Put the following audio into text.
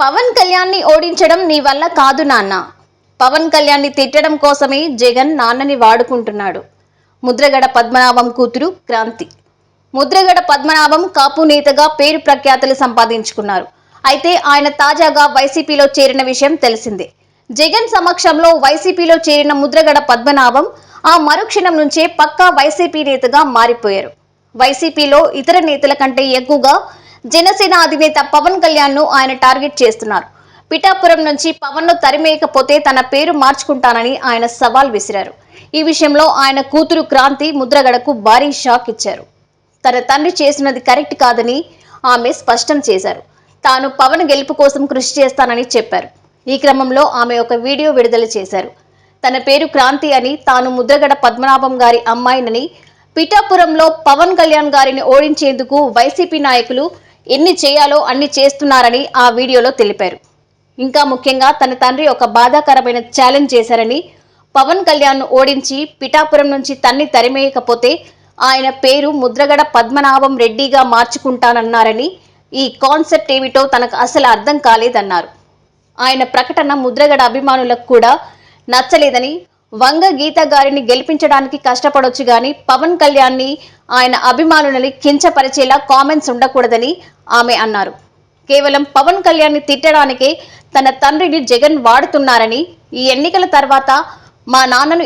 పవన్ కళ్యాణ్ని ఓడించడం నీ వల్ల కాదు నాన్న. పవన్ కళ్యాణ్ని తిట్టడం కోసమే జగన్ నాన్నని వాడుకుంటున్నాడు. ముద్రగడ పద్మనాభం కూతురు క్రాంతి. ముద్రగడ పద్మనాభం కాపు నేతగా పేరు ప్రఖ్యాతులు సంపాదించుకున్నారు. అయితే ఆయన తాజాగా వైసీపీలో చేరిన విషయం తెలిసిందే. జగన్ సమక్షంలో వైసీపీలో చేరిన ముద్రగడ పద్మనాభం ఆ మరుక్షణం నుంచే పక్కా వైసీపీ నేతగా మారిపోయారు. వైసీపీలో ఇతర నేతల కంటే ఎక్కువగా జనసేన అధినేత పవన్ కళ్యాణ్ను ఆయన టార్గెట్ చేస్తున్నారు. పిఠాపురం నుంచి పవన్ను తరిమేయకపోతే తన పేరు మార్చుకుంటానని ఆయన సవాల్ విసిరారు. ఈ విషయంలో ఆయన కూతురు క్రాంతి ముద్రగడకు భారీ షాక్ ఇచ్చారు. తన తండ్రి చేసినది కరెక్ట్ కాదని ఆమె స్పష్టం చేశారు. తాను పవన్ గెలుపు కోసం కృషి చేస్తానని చెప్పారు. ఈ క్రమంలో ఆమె ఒక వీడియో విడుదల చేశారు. తన పేరు క్రాంతి అని తాను ముద్రగడ పద్మనాభం గారి అమ్మాయినని పిఠాపురంలో పవన్ కళ్యాణ్ గారిని ఓడించేందుకు వైసీపీ నాయకులు ఎన్ని చేయాలో అన్ని చేస్తున్నారని ఆ వీడియోలో తెలిపారు. ఇంకా ముఖ్యంగా తన తండ్రి ఒక బాధాకరమైన ఛాలెంజ్ చేశారని పవన్ కళ్యాణ్ను ఓడించి పిఠాపురం నుంచి తన్ని తరిమేయకపోతే ఆయన పేరు ముద్రగడ పద్మనాభం రెడ్డిగా మార్చుకుంటానన్నారని ఈ కాన్సెప్ట్ ఏమిటో తనకు అసలు అర్థం కాలేదన్నారు. ఆయన ప్రకటన ముద్రగడ అభిమానులకు కూడా నచ్చలేదని వంగ గీత గారిని గెలిపించడానికి కష్టపడొచ్చు కానీ పవన్ కళ్యాణ్ని ఆయన అభిమానులని కించపరిచేలా కామెంట్స్ ఉండకూడదని ఆమె అన్నారు. కేవలం పవన్ కళ్యాణ్ని తిట్టడానికే తన తండ్రిని జగన్ వాడుతున్నారని ఈ ఎన్నికల తర్వాత మా నాన్నను